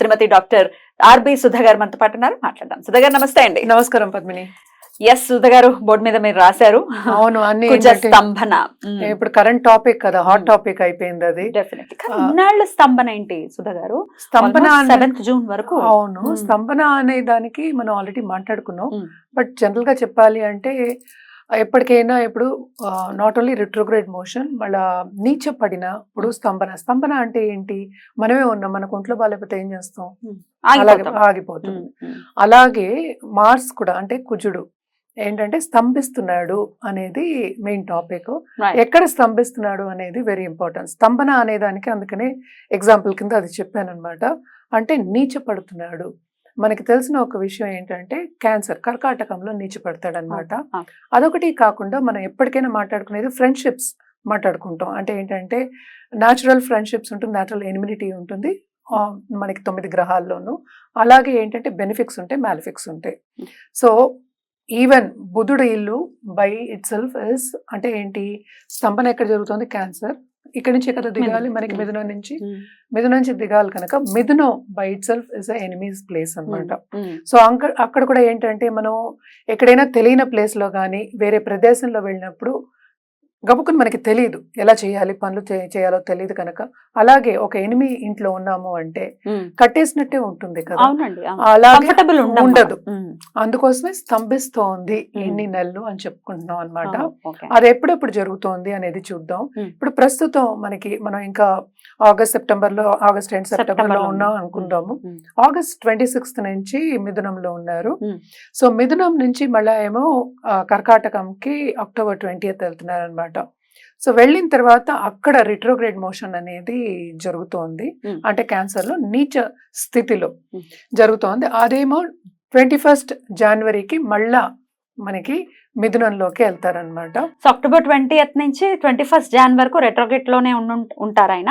శ్రీమతి doctor RB Sudha గారు మనతో పాటు ఉన్నారు. మాట్లాడదాం. సుధా గారు నమస్తే అండి. నమస్కారం పద్మిని. ఎస్ సుధా గారు బోర్డు మీద మీరు రాశారు. అవును అన్ని స్తంభన. ఇప్పుడు కరెంట్ టాపిక్ కదా హాట్. టాపిక్ అయిపోయింది అది. ఇన్నాళ్ళ స్తంభన ఏంటి సుధా గారు స్తంభన సెవెంత్ జూన్ వరకు. అవును. స్తంభన అనే దానికి మనం ఆల్రెడీ మాట్లాడుకున్నాం. బట్ జనరల్గా చెప్పాలి అంటే ఎప్పటికైనా ఇప్పుడు నాట్ ఓన్లీ రిట్రోగ్రేడ్ మోషన్ మళ్ళా నీచ పడిన ఇప్పుడు స్తంభన. స్తంభన అంటే ఏంటి? మనమే ఉన్నాం మనకు ఒంట్లో బాగాలేకపోతే ఏం చేస్తాం? అలాగే ఆగిపోతాం. ఆగిపోతుంది ఉమ్. అలాగే మార్స్ కూడా అంటే కుజుడు. ఏంటంటే స్తంభిస్తున్నాడు అనేది మెయిన్ టాపిక్. ఎక్కడ స్తంభిస్తున్నాడు అనేది వెరీ ఇంపార్టెంట్ స్తంభన అనే దానికి అందుకనే ఎగ్జాంపుల్ కింద అది చెప్పాను అనమాట అంటే నీచ పడుతున్నాడు మనకి తెలిసిన ఒక విషయం ఏంటంటే క్యాన్సర్ కర్కాటకంలో నీచ పడతాడు అనమాట ah. అదొకటి కాకుండా మనం ఎప్పటికైనా మాట్లాడుకునేది ఫ్రెండ్షిప్స్ మాట్లాడుకుంటాం. అంటే ఏంటంటే న్యాచురల్ ఫ్రెండ్షిప్స్ ఉంటుంది న్యాచురల్ ఎనిమినిటీ ఉంటుంది మనకి తొమ్మిది గ్రహాల్లోనూ. అలాగే ఏంటంటే బెనిఫిక్స్ ఉంటాయి మ్యాలిఫిక్స్ ఉంటాయి. సో ఈవెన్ బుధుడు ఇల్లు బై ఇట్ సెల్ఫ్ ఇస్ అంటే ఏంటి స్తంభన ఎక్కడ జరుగుతుంది? క్యాన్సర్. ఇక్కడ నుంచి ఎక్కడ దిగాలి. మనకి. మిథునం నుంచి మిథునం నుంచి దిగాలి కనుక మిథునం by itself is enemies place అన్నమాట ఉమ్, సో అంక అక్కడ కూడా ఏంటంటే మనం ఎక్కడైనా తెలియని ప్లేస్లో కానీ వేరే ప్రదేశంలో వెళ్ళినప్పుడు గబుకుని మనకి తెలియదు ఎలా చేయాలి పనులు చేయాలో తెలియదు కనుక. అలాగే ఒక ఎనిమి ఇంట్లో ఉన్నాము అంటే. కట్టేసినట్టే ఉంటుంది కదా. అలాగే ఉండదు. అందుకోసమే స్తంభిస్తోంది ఎన్ని నెలలు అని చెప్పుకుంటున్నాం అన్నమాట. అది ఎప్పుడెప్పుడు జరుగుతోంది అనేది చూద్దాం. ఇప్పుడు ప్రస్తుతం మనకి మనం ఇంకా ఆగస్ట్ సెప్టెంబర్లో ఆగస్ట్ అండ్ సెప్టెంబర్లో ఉన్నాం. అనుకుందాము. ఆగస్ట్ ట్వంటీ సిక్స్త్ నుంచి మిథునంలో ఉన్నారు. సో మిథునం నుంచి మళ్ళా ఏమో కర్కాటకంకి అక్టోబర్ ట్వంటీయత్ వెళ్తున్నారు అనమాట సో వెళ్ళిన తర్వాత అక్కడ రిట్రోగ్రేడ్ మోషన్ అనేది జరుగుతోంది. అంటే క్యాన్సర్లో నీచ స్థితిలో. జరుగుతోంది. అదేమో ట్వంటీ ఫస్ట్ జనవరికి మళ్ళా మనకి మిథునంలోకి వెళ్తారనమాట సో అక్టోబర్ ట్వంటీ నుంచి ట్వంటీ ఫస్ట్ జాన్ వరకు రెట్రోగేట్లోనే ఉంటారు ఆయన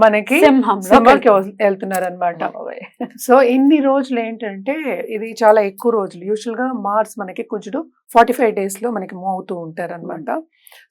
మనకి సింహంకి. వెళ్తున్నారు అనమాట సో ఇన్ని రోజులు ఏంటంటే ఇది చాలా ఎక్కువ రోజులు. యూజువల్గా మార్స్ మనకి కుజుడు ఫార్టీ ఫైవ్ డేస్లో మనకి మూవ్ అవుతూ ఉంటారు అనమాట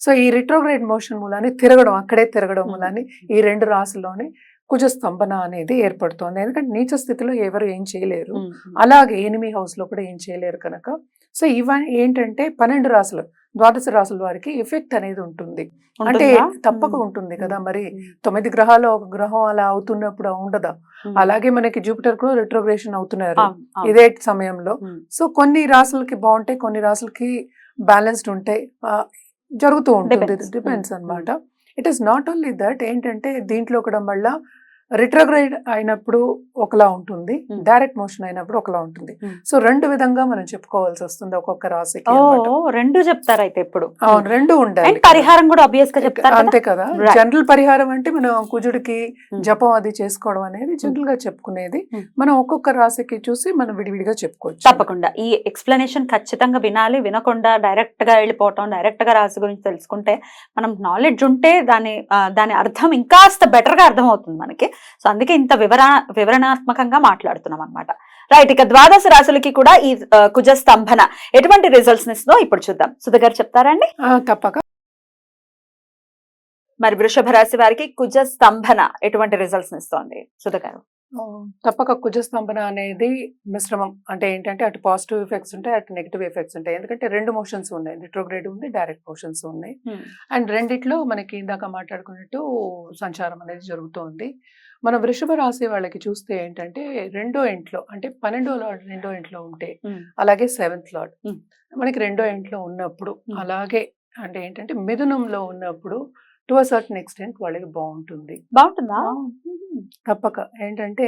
సో ఈ రిట్రోగ్రేడ్ మోషన్ మూలాన్ని తిరగడం అక్కడే తిరగడం మూలాన్ని ఈ రెండు రాసుల్లోనే కుజ స్తంభన అనేది ఏర్పడుతోంది. ఎందుకంటే నీచ స్థితిలో ఎవరు ఏం చేయలేరు. అలాగే ఎనిమి హౌస్లో కూడా ఏం చేయలేరు కనుక. సో ఇవన్నీ ఏంటంటే పన్నెండు రాసులు ద్వాదశ రాసుల వారికి ఎఫెక్ట్ అనేది ఉంటుంది. అంటే? తప్పక ఉంటుంది కదా మరి. తొమ్మిది గ్రహాలు ఒక గ్రహం అలా అవుతున్నప్పుడు ఉండదా. అలాగే మనకి జూపిటర్ కూడా రిట్రోగ్రేషన్ అవుతున్నారు. ఇదే సమయంలో. సో కొన్ని రాసులకి బాగుంటాయి కొన్ని రాసులకి బ్యాలెన్స్డ్ ఉంటాయి. జరుగుతూ ఉంటుంది. డిపెండ్స్. అన్నమాట. It is not only that ఏంటంటే దీంట్లో కూడా మళ్ళా రిట్రోగ్రైడ్ అయినప్పుడు ఒకలా ఉంటుంది. డైరెక్ట్ మోషన్ అయినప్పుడు ఒకలా ఉంటుంది. సో రెండు విధంగా మనం చెప్పుకోవాల్సి వస్తుంది ఒక్కొక్క అన్నమాట. రెండు చెప్తారు అయితే ఇప్పుడు అవును రెండు ఉండాలి పరిహారం కూడా ఆబ్వియస్గా చెప్తారు? అంతే కదా. జనరల్ పరిహారం అంటే మనం కుజుడికి. జపం అది చేసుకోవడం అనేది జనరల్గా చెప్పుకునేది. మనం ఒక్కొక్క రాశికి చూసి మనం విడివిడిగా చెప్పుకోవచ్చు తప్పకుండా ఈ ఎక్స్ప్లెనేషన్ ఖచ్చితంగా వినాలి వినకుండా డైరెక్ట్గా వెళ్ళిపోవటం డైరెక్ట్గా రాసి గురించి తెలుసుకుంటే మనం నాలెడ్జ్ ఉంటే దాని దాని అర్థం ఇంకాస్త బెటర్గా అర్థం అవుతుంది మనకి సో అందుకే ఇంత వివర వివరణాత్మకంగా మాట్లాడుతున్నాం అన్నమాట రైట్ ఇక ద్వాదశ రాశులకి కూడా ఈ కుజ స్తంభన ఎటువంటి రిజల్ట్స్ ఇస్తుందో ఇప్పుడు చూద్దాం. సుధ గారు చెప్తారా అండి? ఆ, తప్పక. మరి వృషభ రాశి వారికి కుజ స్తంభన ఎటువంటి రిజల్ట్స్ ఇస్తోంది? సుధ గారు ఆ, తప్పక కుజస్తంభన అనేది మిశ్రమం. అంటే ఏంటంటే అటు పాజిటివ్ ఎఫెక్ట్స్ ఉంటాయి అటు నెగిటివ్ ఎఫెక్ట్స్ ఉంటాయి. ఎందుకంటే రెండు మోషన్స్ ఉన్నాయి. రిట్రోగ్రేడ్ ఉంది డైరెక్ట్ మోషన్స్ ఉన్నాయి. అండ్ రెండిట్లో మనకి ఇందాక మాట్లాడుకున్నట్టు సంచారం అనేది జరుగుతోంది. మన వృషభ రాశి వాళ్ళకి చూస్తే ఏంటంటే రెండో ఇంట్లో అంటే పన్నెండో లార్డ్ రెండో ఇంట్లో ఉంటే అలాగే సెవెంత్ Hmm. మనకి రెండో ఇంట్లో ఉన్నప్పుడు. అలాగే అంటే ఏంటంటే మిథునంలో ఉన్నప్పుడు టు అ సర్టన్ ఎక్స్టెంట్ వాళ్ళకి బాగుంటుంది. బాగుంటుందా? తప్పక. ఏంటంటే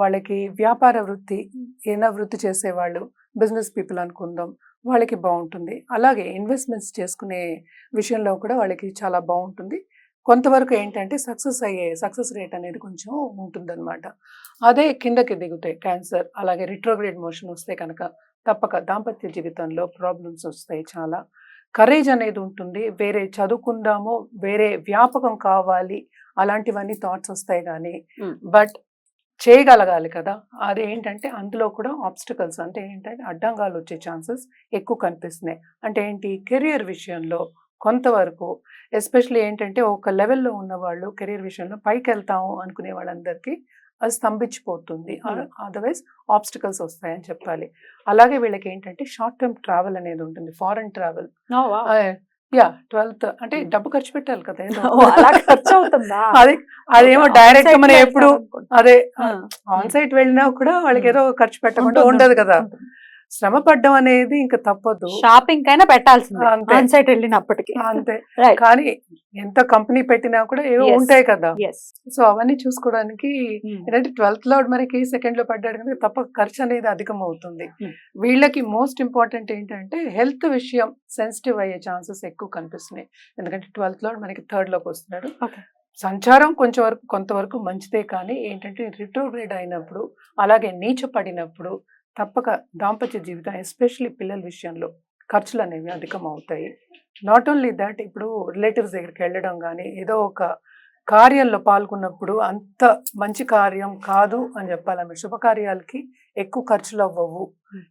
వాళ్ళకి వ్యాపార వృత్తి ఏదైనా వృత్తి చేసేవాళ్ళు బిజినెస్ పీపుల్ అనుకుందాం వాళ్ళకి బాగుంటుంది. అలాగే ఇన్వెస్ట్మెంట్స్ చేసుకునే విషయంలో కూడా వాళ్ళకి చాలా బాగుంటుంది. కొంతవరకు ఏంటంటే సక్సెస్ అయ్యే సక్సెస్ రేట్ అనేది కొంచెం ఉంటుందన్నమాట. అదే కిందకి దిగుతాయి క్యాన్సర్ అలాగే రిట్రోగ్రేడ్ మోషన్ వస్తే కనుక తప్పక దాంపత్య జీవితంలో ప్రాబ్లమ్స్ వస్తాయి చాలా. కరేజ్ అనేది ఉంటుంది. వేరే చదువుకుందాము వేరే వ్యాపకం కావాలి అలాంటివన్నీ థాట్స్ వస్తాయి కానీ. బట్ చేయగలగాలి కదా. అది ఏంటంటే అందులో కూడా ఆబ్స్టికల్స్ అంటే ఏంటంటే అడ్డంగాలు వచ్చే ఛాన్సెస్ ఎక్కువ కనిపిస్తున్నాయి. అంటే ఏంటి? కెరియర్ విషయంలో కొంతవరకు ఎస్పెషల్లీ ఏంటంటే ఒక లెవెల్లో ఉన్న వాళ్ళు కెరియర్ విషయంలో పైకి వెళ్తాము అనుకునే వాళ్ళందరికీ అది స్తంభించిపోతుంది. అదర్వైజ్ ఆబ్స్టికల్స్ వస్తాయని చెప్పాలి అలాగే వీళ్ళకి ఏంటంటే షార్ట్ టర్మ్ ట్రావెల్ అనేది ఉంటుంది ఫారెన్ ట్రావెల్ యా ట్వెల్త్ అంటే. డబ్బు ఖర్చు పెట్టాలి కదా ఖర్చు అవుతుందా అది అదేమో డైరెక్ట్ మనం ఎప్పుడు అదే. ఆన్ సైట్ వెళ్ళినా కూడా వాళ్ళకి. ఏదో ఖర్చు పెట్టకుండా ఉండదు కదా. శ్రమ పడ్డం అనేది ఇంకా తప్పదు షాపింగ్ కైనా పెట్టాల్సింది. ఆన్ సైట్ వెళ్ళినప్పటికీ అంతే. కానీ ఎంత కంపెనీ పెట్టినా కూడా ఏవో. ఉంటాయి కదా సో అవన్నీ చూసుకోవడానికి ఏంటంటే ట్వెల్త్లో మనకి సెకండ్లో పడ్డాడు కనుక తప్ప ఖర్చు అనేది అధికం అవుతుంది Hmm. వీళ్ళకి మోస్ట్ ఇంపార్టెంట్ ఏంటంటే హెల్త్ విషయం సెన్సిటివ్ అయ్యే ఛాన్సెస్ ఎక్కువ కనిపిస్తున్నాయి ఎందుకంటే ట్వెల్త్లో మనకి థర్డ్లోకి వస్తున్నాడు. సంచారం కొంచెం వరకు కొంతవరకు మంచిదే కానీ ఏంటంటే రిట్రోగ్రేడ్ అయినప్పుడు అలాగే నీచ పడినప్పుడు తప్పక దాంపత్య జీవితం ఎస్పెషల్లీ పిల్లల విషయంలో ఖర్చులు అనేవి అధికం అవుతాయి నాట్ ఓన్లీ దట్ ఇప్పుడు రిలేటివ్స్ దగ్గరికి వెళ్ళడం కానీ ఏదో ఒక కార్యంలో పాల్గొన్నప్పుడు అంత మంచి కార్యం కాదు అని చెప్పాలన్నమాట శుభకార్యాలకి ఎక్కువ ఖర్చులు అవ్వవు.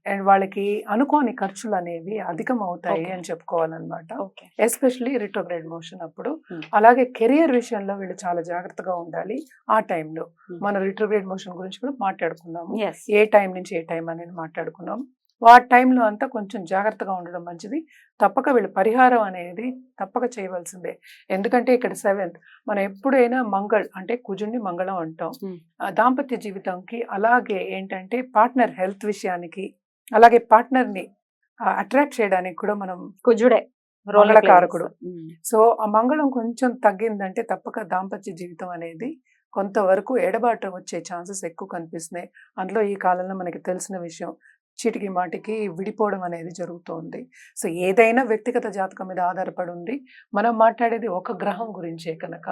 అండ్ వాళ్ళకి అనుకోని ఖర్చులు అనేవి అధికం అవుతాయి. అని చెప్పుకోవాలన్నమాట ఓకే ఎస్పెషల్లీ రిట్రోగ్రేడ్ మోషన్ అప్పుడు. అలాగే కెరియర్ విషయంలో వీళ్ళు చాలా జాగ్రత్తగా ఉండాలి ఆ టైంలో. మన రిట్రోగ్రేడ్ మోషన్ గురించి కూడా మాట్లాడుకున్నాము ఏ టైం నుంచి ఏ టైం అనేది మాట్లాడుకున్నాం ఆ టైంలో అంతా కొంచెం జాగ్రత్తగా ఉండడం మంచిది. తప్పక వీళ్ళు పరిహారం అనేది తప్పక చేయవలసిందే. ఎందుకంటే ఇక్కడ సెవెంత్ మనం ఎప్పుడైనా మంగళ్ అంటే కుజుడిని మంగళం అంటాం. ఆ దాంపత్య జీవితంకి అలాగే ఏంటంటే పార్ట్నర్ హెల్త్ విషయానికి అలాగే పార్ట్నర్ని అట్రాక్ట్ చేయడానికి కూడా మనం కుజుడే మంగళకారకుడు. సో ఆ మంగళం కొంచెం తగ్గిందంటే తప్పక దాంపత్య జీవితం అనేది కొంతవరకు ఎడబాటు వచ్చే ఛాన్సెస్ ఎక్కువ కనిపిస్తున్నాయి. అందులో ఈ కాలంలో మనకి తెలిసిన విషయం చీటికి మాటికి విడిపోవడం అనేది జరుగుతోంది సో ఏదైనా వ్యక్తిగత జాతకం మీద ఆధారపడి ఉంది మనం మాట్లాడేది ఒక గ్రహం గురించే కనుక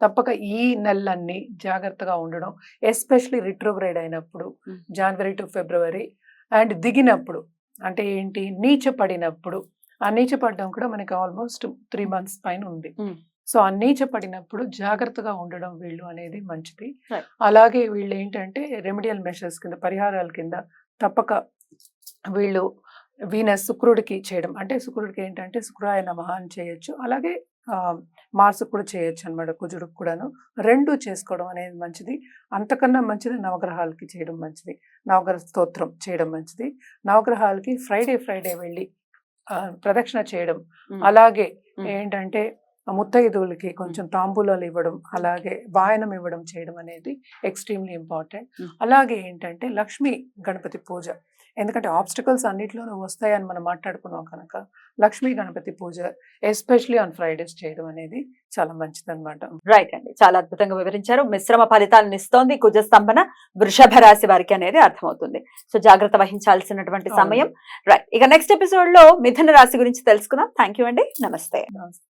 తప్పక ఈ నెలలన్నీ జాగ్రత్తగా ఉండడం ఎస్పెషలీ రిట్రోగ్రేడ్ అయినప్పుడు. జనవరి టు ఫిబ్రవరి అండ్ దిగినప్పుడు అంటే ఏంటి నీచ పడినప్పుడు ఆ నీచ పడడం కూడా మనకి ఆల్మోస్ట్ త్రీ మంత్స్ పైన ఉంది. సో ఆ నీచ పడినప్పుడు జాగ్రత్తగా ఉండడం వీళ్ళు అనేది మంచిది. అలాగే వీళ్ళు ఏంటంటే రెమెడియల్ మెషర్స్ కింద పరిహారాల కింద తప్పక వీళ్ళు వీనస్ శుక్రుడికి చేయడం. అంటే శుక్రుడికి ఏంటంటే శుక్రాయ నమః అని చేయొచ్చు. అలాగే మార్సు కూడా చేయొచ్చు అనమాట కుజుడికి కూడాను. రెండు చేసుకోవడం అనేది మంచిది. అంతకన్నా మంచిది నవగ్రహాలకి చేయడం మంచిది. నవగ్రహ స్తోత్రం చేయడం మంచిది. నవగ్రహాలకి ఫ్రైడే ఫ్రైడే వెళ్ళి ప్రదక్షిణ చేయడం. అలాగే. ఏంటంటే ముత్తైదువులకి కొంచెం తాంబూలాలు ఇవ్వడం అలాగే వాయనం ఇవ్వడం చేయడం అనేది ఎక్స్ట్రీమ్లీ ఇంపార్టెంట్. అలాగే ఏంటంటే లక్ష్మీ గణపతి పూజ. ఎందుకంటే ఆబ్స్టికల్స్ అన్నిట్లోనూ వస్తాయని మనం మాట్లాడుకున్నాం కనుక Lakshmi Ganapati puja especially on Fridays చేయడం అనేది చాలా మంచిదన్నమాట. రైట్ అండి. చాలా అద్భుతంగా వివరించారు. మిశ్రమ ఫలితాలను ఇస్తోంది కుజ స్తంభన వృషభ రాశి వారికి అనేది అర్థమవుతుంది. సో జాగ్రత్త వహించాల్సినటువంటి. సమయం. రైట్ ఇక నెక్స్ట్ ఎపిసోడ్లో మిథున రాశి గురించి తెలుసుకుందాం. థ్యాంక్ యూ అండి. నమస్తే. నమస్తే.